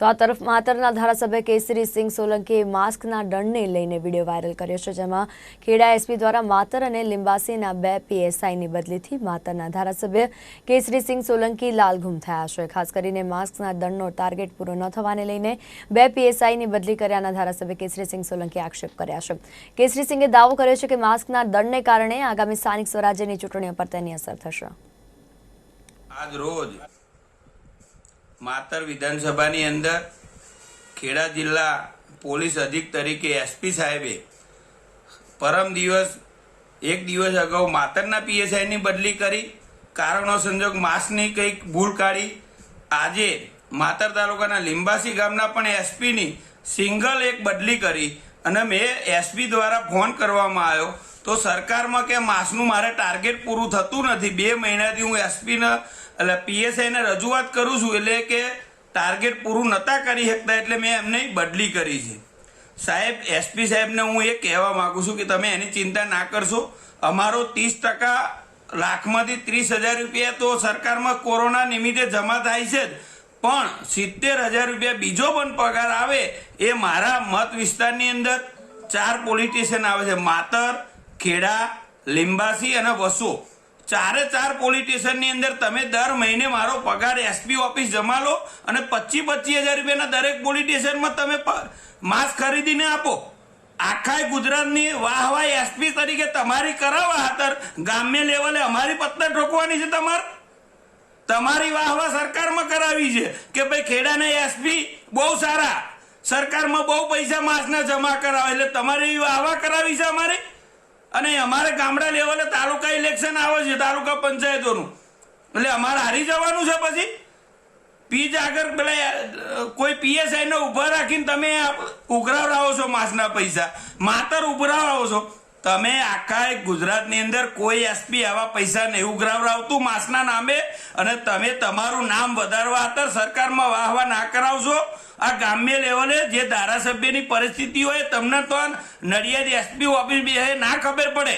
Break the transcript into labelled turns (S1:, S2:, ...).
S1: તો આ તરફ માતરના ધારાસભ્ય કેસરી સિંહ સોલંકીએ માસ્કના દંડને લઈને વીડિયો વાયરલ કર્યો છે, જેમાં ખેડા એસપી દ્વારા માતર અને લિંબાસીના બે પીએસઆઈની બદલીથી માતરના ધારાસભ્ય કેસરી સિંહ સોલંકી લાલઘુમ થયા છે. ખાસ કરીને માસ્કના દંડનો ટાર્ગેટ પૂરો ન થવાને લઈને બે પીએસઆઈની બદલી કર્યાના ધારાસભ્ય કેસરી સિંહ સોલંકીએ આક્ષેપ કર્યા છે. કેસરી સિંહે દાવો કર્યો છે કે માસ્કના દંડને કારણે આગામી સ્થાનિક સ્વરાજ્યની ચૂંટણીઓ પર તેની અસર થશે.
S2: આજ રોજ માતર વિધાનસભાની અંદર ખેડા જિલ્લા પોલીસ અધિક તરીકે એસપી સાહેબે પરમ દિવસ, એક દિવસ અગાઉ માતરના પીએસઆઈની બદલી કરી, કારણો સંજોગ માસની કંઈક ભૂલ કાઢી. આજે માતર તાલુકાના લીંબાસી ગામના પણ એસપીની સિંગલ એક બદલી કરી અને મેં એસપી દ્વારા ફોન કરવામાં આવ્યો. તો સરકારમાં કે માસનું મારે ટાર્ગેટ પૂરું થતું નથી. બે મહિનાથી હું એસપીને એટલે પીએસઆઈને રજૂઆત કરું છું એટલે કે ટાર્ગેટ પૂરું નહોતા કરી શકતા એટલે મેં એમને બદલી કરી છે. સાહેબ એસપી સાહેબને હું એ કહેવા માગું છું કે તમે એની ચિંતા ના કરશો. અમારો ત્રીસ ટકા લાખમાંથી ત્રીસ હજાર રૂપિયા તો સરકારમાં કોરોના નિમિત્તે જમા થાય છે જ. પણ સિત્તેર હજાર રૂપિયા બીજો પણ પગાર આવે એ મારા મત વિસ્તારની અંદર ચાર પોલીસ સ્ટેશન આવે છે. માતર ખેડા, લીંબાસી અને વસો. ચારે ચાર પોલિટિશિયનની અંદર તમે દર મહિને મારો પગાર એસપી ઓફિસ જમા લો અને પચીસ પચીસ હજાર રૂપિયાના દરેક પોલિટિશિયનમાં તમે માસ્ક ખરીદીને આપો. આખા ગુજરાતની વાહ વાહ એસપી તરીકે તમારી કરાવવા ખાતર ગ્રામ્ય લેવલે અમારી પત્તા ઠોકવાની છે તમારે. તમારી વાહ વાહ સરકારમાં કરાવી છે કે ભાઈ ખેડાને એસપી બહુ સારા. સરકારમાં બહુ પૈસા માસના જમા કરાવે એટલે તમારી વાહ વાહ કરાવી છે અમારે. અને અમારે ગામડા લેવલે તાલુકા ઇલેક્શન આવે છે, તાલુકા પંચાયતોનું. એટલે અમારે હારી જવાનું છે પછી? પીજ આગળ પેલા કોઈ પીએસઆઈને ઊભા રાખીને તમે ઉઘરાવડાવો છો માસના પૈસા. માતર ઉભરાવો છો. તમે આખા ગુજરાતની અંદર કોઈ એસપી આવા પૈસા નહીં ઉઘરાવડાવતું માસના નામે. અને તમે તમારું નામ વધારવા આતર સરકારમાં વાહ વાહ ના કરાવશો. આ ગ્રામ્ય લેવલે જે ધારાસભ્યની પરિસ્થિતિ હોય, તમને તો નડિયાદ એસપી ઓફિસ બે ના ખબર પડે.